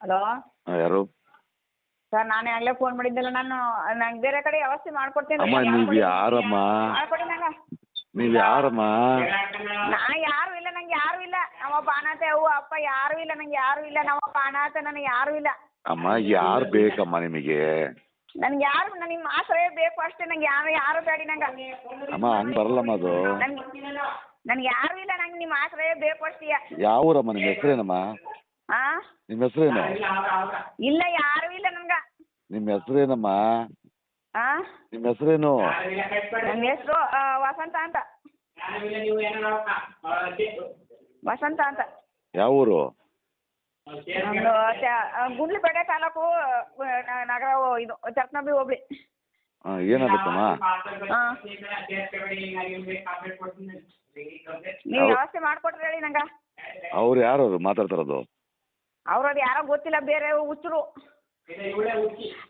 Hello? ಯಾರು? Sir ನಾನು ಆಗಲೇ ಫೋನ್ ಮಾಡಿದ್ದೆಲ್ಲ ನಾನು ನಂಗೆ ಬೇರೆ ಕಡೆ ವ್ಯವಸ್ಥೆ ಮಾಡ್ಕೊಡ್ತೀನಿ ಅಮ್ಮ ನೀವು ಯಾರಮ್ಮ? ಮಾಡ್ಕೊಡಿ ನಂಗೆ? ನೀವು ಯಾರಮ್ಮ? ನಾ ಯಾರು ಇಲ್ಲ ನಂಗೆ ಯಾರು ಇಲ್ಲ. ನಮ್ಮಪ್ಪ ಅನಾಥ ಅವ್ವ ಅಪ್ಪ ಯಾರು ಇಲ್ಲ ನಂಗೆ ಯಾರು ಇಲ್ಲ. ನಮ್ಮಪ್ಪ ಅನಾಥ ನನಗೆ ಯಾರು ಇಲ್ಲ. ಅಮ್ಮ ಯಾರು ಬೇಕಮ್ಮ ನಿಮಗೆ? ನನ್ಗೆ ಯಾರು ನನಗೆ ನಿಮ್ಮ ಆಶ್ರಯ ಬೇಕು ಅಷ್ಟೇ ನಂಗೆ ಯಾರು ಯಾರು ಬೇಡಿ ನಂಗೆ. ಅಮ್ಮ ಹಂಗೆ ಬರಲ್ಲಮ್ಮ ಅದು. ನನ್ಗೆ ನನ್ಗೆ ಯಾರು ಇಲ್ಲ ನಂಗೆ ನಿಮ್ಮ ಆಶ್ರಯ ಬೇಕು ಅಷ್ಟೇ. ಯಾವ ಊರಮ್ಮ ನಿಮ್ಮ ಹೆಸರೇನಮ್ಮ? ಆ? ನಿಮ್ಮ ಹೆಸರೇನು? ಇಲ್ಲ ಯಾರು ಇಲ್ಲ ನನ್ಗೆ. ನಿಮ್ಮ ಹೆಸರೇನಮ್ಮ? ಆ? ನಿಮ್ಮ ಹೆಸರೇನು? ನನ್ನ ಹೆಸರು ವಸಂತ ಅಂತ. ವಸಂತ ಅಂತ. ಯಾವ ಊರು ನಮ್ದು ತ- ಆ, ಗುಂಡ್ಲುಪೇಟೆ ತಾಲೂಕು ಆ, ನಗರ ಓ- ಇದು ಚರ್ಕನಬಿ ಹೋಬಳಿ. ಹಾಂ ಏನಾಗುತ್ತಮ್ಮ? ಹಾಂ ನೀವು ವ್ಯವಸ್ಥೆ ಮಾಡ್ಕೊಟ್ರಿ ಹೇಳಿ ನಂಗೆ. ಅವ್ರು ಯಾರು ಅವ್ರು ಮಾತಾಡ್ತಾರದು ಅವ್ರು ಅದು ಯಾರೋ ಗೊತ್ತಿಲ್ಲ ಬೇರೆ ಹುಚ್ರು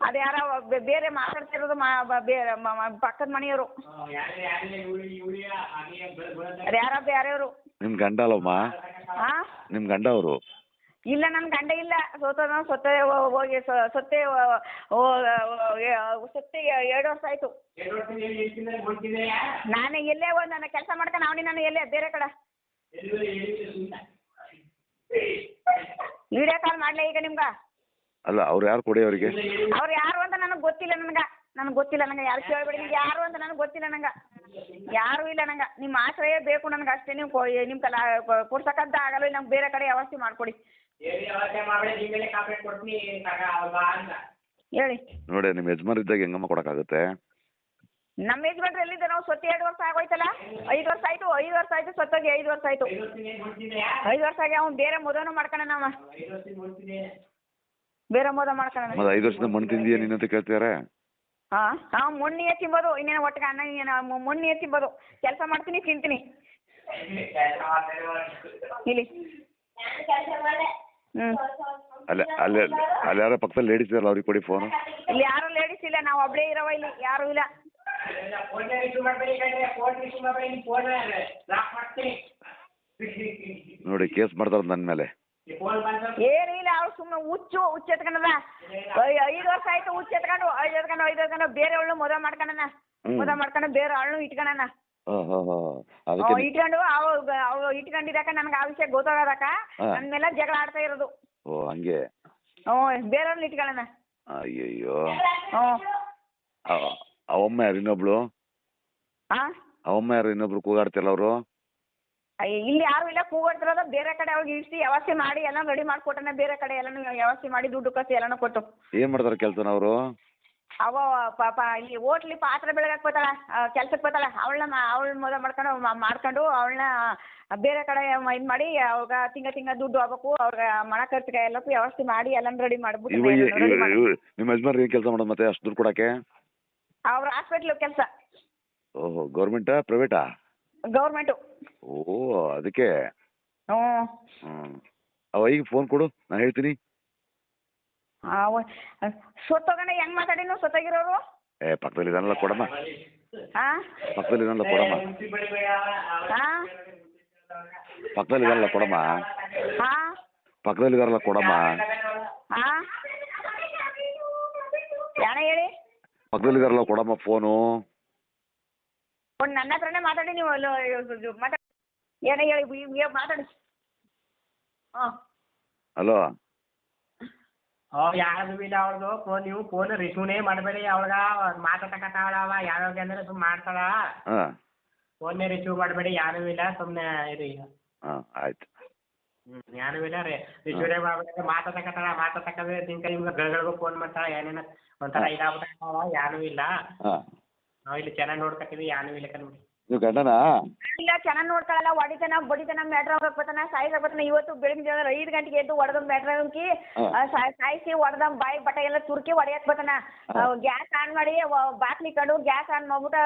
ಅದು ಯಾರೋ ಬೇರೆ ಮಾತಾಡ್ತಿರೋದು ಮಾ ಬೇರೆ ಪಕ್ಕದ ಮನೆಯವರು. ಅದು ಯಾರೋ ಬೇರೆಯವರು. ನಿಮ್ಮ ಗಂಡ ಅಲ್ಲಮ್ಮ ಹಾಂ ನಿಮ್ಮ ಗಂಡ ಅವರು ಇಲ್ಲ ನನ್ನ ಗಂಡ ಇಲ್ಲ. ಸೋತದ ಸೊತ್ತೆ ಹೋಗಿ ಸ- ಸೊತ್ತೆ ಸೊತ್ತೆ ಎರಡು ವರ್ಷ ಆಯ್ತು. ನಾನು ಎಲ್ಲೇ ಒಂದು ನನ್ನ ಕೆಲಸ ಮಾಡ್ಕೊಂಡು ಅವನಿ ನಾನು ಎಲ್ಲೇ ಬೇರೆ ಕಡೆ. ವಿಡಿಯೋ ಕಾಲ್ ಮಾಡ್ಲಾ ಈಗ ನಿಮ್ಗ? ಅಲ್ಲ ಅವ್ರು ಯಾರು ಕೊಡಿ ಅವರಿಗೆ? ಅವ್ರು ಯಾರು ಅಂತ ನನಗೆ ಗೊತ್ತಿಲ್ಲ ನನಗೆ. ನನಗೆ ಗೊತ್ತಿಲ್ಲ ನಂಗೆ. ಯಾರು ಕೇಳಬೇಡಿ ನಿಮ್ಗೆ ಯಾರು ಅಂತ ನನಗೆ ಗೊತ್ತಿಲ್ಲ ನಂಗೆ. ಯಾರು ಇಲ್ಲ ನಂಗೆ. ನಿಮ್ಮ ಆಶ್ರಯ ಬೇಕು ನನಗೆ ಅಷ್ಟೇ. ನೀವು ನಿಮ್ ನಿಮ್ಮ ಕಲ ಕೊಡ್ಸಕ್ಕಂತ ಆಗಲ್ಲ. ನಮ್ಗೆ ಬೇರೆ ಕಡೆ ವ್ಯವಸ್ಥೆ ಮಾಡ್ಕೊಡಿ. ಹೇಳಿ. ನೋಡಿ ನಿಮ್ಮ ಯಜಮಾನ್ ಇದ್ದಾಗ ಹೆಂಗಮ್ಮ ಕೊಡೋಕ್ಕಾಗುತ್ತೆ? ನಮ್ಮ ಯಜಮಾನ್ರು ಎಲ್ಲಿದ್ದ ನಾವು ಸ್ವತ್ತ ಎರಡು ವರ್ಷ ಆಗೋಯ್ತಲ್ಲ? ಐದು ವರ್ಷ ಆಯ್ತು ಐದು ವರ್ಷ ಆಯ್ತು ಸತ್ತೋಗಿ ಐದು ವರ್ಷ ಆಯ್ತು. ಐದು ವರ್ಷ ಆಗಿ ಅವ್ನು ಬೇರೆ ಮದುವೆನೂ ಮಾಡ್ಕೊಂಡ ನಮ್ಮ ಬೇರೆ ಮದುವೆ ಮತ್ತೆ ಐದು ವರ್ಷದಿಂದ ಮಣ್ಣು ತಿಂದಿಯಾ ನಿನ್ನ ಅಂತ ಕೇಳ್ತಿದಾರೆ? ಹಾಂ ಹಾಂ ಮೊನ್ನೆ ತಿಂಬೋದು ಇನ್ನೇನು ಒಟ್ಟಿಗೆ ಅನ್ನ ಇನ್ನೇನು ಮೊನ್ನೆ ತಿಂಬೋದು ಕೆಲಸ ಮಾಡ್ತೀನಿ ತಿಂತೀನಿ. ಇಲ್ಲಿ ಅಲ್ಲ ಅಲ್ಲೇ ಅಲ್ಲ ಅಲ್ಲಿ ಯಾರೋ ಪಕ್ಕದಲ್ಲಿ ಲೇಡೀಸ್ ಇದಾರಲ್ಲ ಅವ್ರಿಗೆ ಕೊಡಿ ಫೋನು ಇಲ್ಲಿ ಯಾರು ಲೇಡೀಸ್ ಇಲ್ಲ ನಾವು ಒಬ್ಬಳೇ ಇರೋವ ಇಲ್ಲಿ. ಯಾರು ಇಲ್ಲ. ನೋಡಿ ಕೇಸ್ ಮಾಡ್ತಾರ ನನ್ನ ಮೇಲೆ. ಏನು ಇಲ್ಲ ಅವ್ರು ಸುಮ್ಮನೆ ಹುಚ್ಚು ಹುಚ್ಚು ಎತ್ಕೊಂಡದ ಐದು ವರ್ಷ ಆಯ್ತು ಹುಚ್ಚು ಎತ್ಕೊಂಡು ಐದು ಎತ್ಕೊಂಡು ಐದು ಎತ್ಕೊಂಡು ಬೇರೆ ಅವಳು ಮದುವೆ ಮಾಡ್ಕೊಂಡನ. ಮದುವೆ ಮಾಡ್ಕೊಂಡು ಬೇರೆ ಅವಳು ಇಟ್ಕೊಂಡನ. ಇಟ್ಕೊಂಡು ಅವ ಅವ ಇಟ್ಕೊಂಡಿದ್ದಕ್ಕ ನನಗೆ ಆ ವಿಷಯ ಗೊತ್ತಾಗದಕ್ಕ. ನನ್ನ ಮೇಲೆ ಜಗಳ ಆಡ್ತಾ ಇರೋದು. ಓ ಹಂಗೆ? ಹ್ಞೂ ಬೇರೆಯವ್ರನ್ನ ಇಟ್ಕೊಳ್ಳೋಣ. ಅಯ್ಯಯ್ಯೋ. ಹ್ಞೂ ಅವಮ್ಮ ಯಾರು? ಇನ್ನೊಬ್ಳು? ಆ? ಅವಮ್ಮ ಯಾರು? ಇನ್ನೊಬ್ರು ಕೂಗಾಡ್ತಿಲ್ಲ ಅವರು? ಅಯ್ಯ ಇಲ್ಲಿ ಯಾರು ಇಲ್ಲ ಕೂಗಾಡ್ತಿರೋದ ಬೇರೆ ಕಡೆ ಅವ್ರಿಗೆ ಇಳಿಸಿ ವ್ಯವಸ್ಥೆ ಮಾಡಿ ಎಲ್ಲ ರೆಡಿ ಮಾಡ್ಕೊಟ್ಟನ ಬೇರೆ ಕಡೆ ಎಲ್ಲಾನು ವ್ಯವಸ್ಥೆ ಮಾಡಿ ದುಡ್ಡು ಕಸಿ ಎಲ್ಲಾನು ಕೊಟ್ಟು. ಏನ್ ಮಾಡ್ತಾರೆ ಕೆಲಸನ ಅವರು? ಅವ ಪಾಪ ಇಲ್ಲಿ ಓಟ್ಲಿ ಪಾತ್ರೆ ಬೆಳಗಕ್ ಬರ್ತಾಳ ಕೆಲ್ಸಕ್ಕೆ ಬರ್ತಾಳ ಅವಳನ್ನ ಅವಳ ಮೊದ ಮಾಡ್ಕೊಂಡು ಮ- ಮಾಡ್ಕೊಂಡು ಅವಳನ್ನ ಬೇರೆ ಕಡೆ ಇದ್ ಮಾಡಿ ಅವಾಗ ತಿಂಗ ತಿಂಗ ದುಡ್ಡು ಆಗ್ಬೇಕು ಅವ್ರಿಗೆ ಮಣ ಖರ್ಚಿಗೆ ಎಲ್ಲಕ್ಕೂ ವ್ಯವಸ್ಥೆ ಮಾಡಿ ಎಲ್ಲಾನು ರೆಡಿ ಮಾಡ್ಬಿಟ್ಟು ಇವ- ರೆಡಿ ಮಾಡಿ. ಇವ- ನಿಮ್ಮ ಯಜಮಾನ್ರು ಏನು ಕೆಲಸ ಮಾಡೋದು ಮತ್ತೆ ಅಷ್ಟು ದುಡ್ಡು ಕೊಡೋಕ್ಕೆ? ಅವ್ರ ಹಾಸ್ಪಿಟ್ಲು ಕೆಲಸ. ಓಹೋ ಗೌರ್ಮೆಂಟಾ ಪ್ರೈವೇಟಾ ಗೌರ್ಮೆಂಟು ಓ ಅದಕ್ಕೆ? ಹ್ಞೂ. ಅವ ಈಗ ಫೋನ್ ಕೊಡು ನಾನು ಹೇಳ್ತೀನಿ. ಅವ ಸೊತ್ತೋಗಣ ಹೆಂಗ್ ಮಾತಾಡಿನು ಸೊತ್ತಾಗಿರೋರು? ಏ ಪಕ್ಕದಲ್ಲಿ ಇದನ್ನೆಲ್ಲ ಕೊಡಮ್ಮ. ಹಾ ಪಕ್ಕದಲ್ಲಿ ಇದನ್ನೆಲ್ಲ ಕೊಡಮ್ಮ. ಹಾಂ ಪಕ್ಕದಲ್ಲಿ ಇದನ್ನೆಲ್ಲ ಕೊಡಮ್ಮ. ಹಾ ಪಕ್ಕದಲ್ಲಿ ಇದನ್ನೆಲ್ಲ ಕೊಡಮ್ಮ. ಹಾಂ ಪಕ್ಕದಲ್ಲಿ ಇದಾರಲ್ಲ ಕೊಡಮ್ಮ ಫೋನು. ಫೋನ್ ನನ್ನ ಹತ್ರನೇ ಮಾತಾಡಿ ನೀವು ಅಲ್ಲೋ ಮಾತಾಡಿ ಏನ ಹೇಳಿ ಮಾತಾಡಿ. ಹಾಂ. ಹಲೋ ಯಾರು ಇಲ್ಲ ಅವ್ರದ್ದು ಫೋನ್ ನೀವು ಫೋನ್ ರಿಸೀವ್ನೇ ಮಾಡಬೇಡಿ ಅವಳಗ ಮಾತಾಡಕತ್ತಾಳವ ಯಾವ್ಯಾವ ಅಂದ್ರೆ ಸುಮ್ಮನೆ ಮಾಡ್ತಾಳ. ಹಾಂ. ಫೋನ್ನೇ ರಿಸೀವ್ ಮಾಡಬೇಡಿ ಯಾರು ಇಲ್ಲ ಸುಮ್ಮನೆ ಇರಿ ಹಾಂ ಆಯ್ತು. ಹ್ಞೂ ಯಾರು ಇಲ್ಲ ರೀ. ಈಶ್ವರ್ಯ ಮಾಡ್ಬೇಡಿ ಮಾತಾಡಕತ್ತಾಳ ಮಾತಾಡಕದ್ರೆ ತಿಂಕ ನಿಮ್ಗೆ ಗಳಿಗಳಿಗೂ ಫೋನ್ ಮಾಡ್ತಾಳ ಏನೇನ ಒಂಥರ ಇದಾಗ್ಬಿಟ್ಟಾವ ಯಾರು ಇಲ್ಲ. ಹಾಂ. ನಾವು ಇಲ್ಲಿ ಚೆನ್ನಾಗಿ ನೋಡ್ಕತ್ತೀವಿ ಯಾರು ಇಲ್ಲ ಕಣ್ಬಿಡಿ ನೀವು ಗಂಡನಾ? ಇಲ್ಲ ಚೆನ್ನಾಗಿ ನೋಡ್ಕೊಳಲ್ಲ ಹೊಡಿತಾನ ಬಡಿತಾನ ಮ್ಯಾಟ್ರ್ ಹೋಗಕ್ ಬರ್ತಾನ ಸಾಯ್ಸಕ್ ಬರ್ತಾನ. ಇವತ್ತು ಬೆಳಗ್ಗೆ ಜಾವ ಐದು ಗಂಟೆಗೆ ಎದ್ದು ಹೊಡೆದ ಮ್ಯಾಟ್ರ್ ಹಾಕಿ ಹಾ. ಸಾಯಿಸಿ ಹೊಡೆದ ಬಾಯಿ ಬಟ್ಟೆ ಎಲ್ಲ ತುರ್ಕಿ ಹೊಡೆಯಕ್ ಬರ್ತಾನ. ಗ್ಯಾಸ್ ಆನ್ ಮಾಡಿ ಬಾಟ್ಲಿ ಕಂಡು ಗ್ಯಾಸ್ ಆನ್ ಮಾಡ್ಬಿಟ್ಟು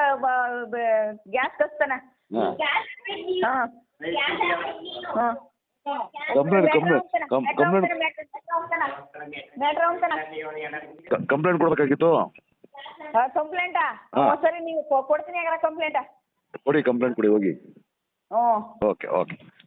ಗ್ಯಾಸ್ ಕಸ್ತಾನ. ಹಾಂ. ಹಾಂ. Complaint complaint complaint. ಕಂಪ್ಲೇಂಟ್ ಕೊಡ್ಬೇಕಾಗಿತ್ತು? ಕಂಪ್ಲೇಂಟಾ? ಹಾ. ಸರಿ ನೀವು ಕೊ- ಕೊಡ್ತೀನಿ ಹಾಗಾದ್ರೆ ಕಂಪ್ಲೇಂಟಾ. ಕೊಡಿ ಕಂಪ್ಲೇಂಟ್ ಕೊಡಿ ಹೋಗಿ. ಹ್ಞೂ ಓಕೆ ಓಕೆ.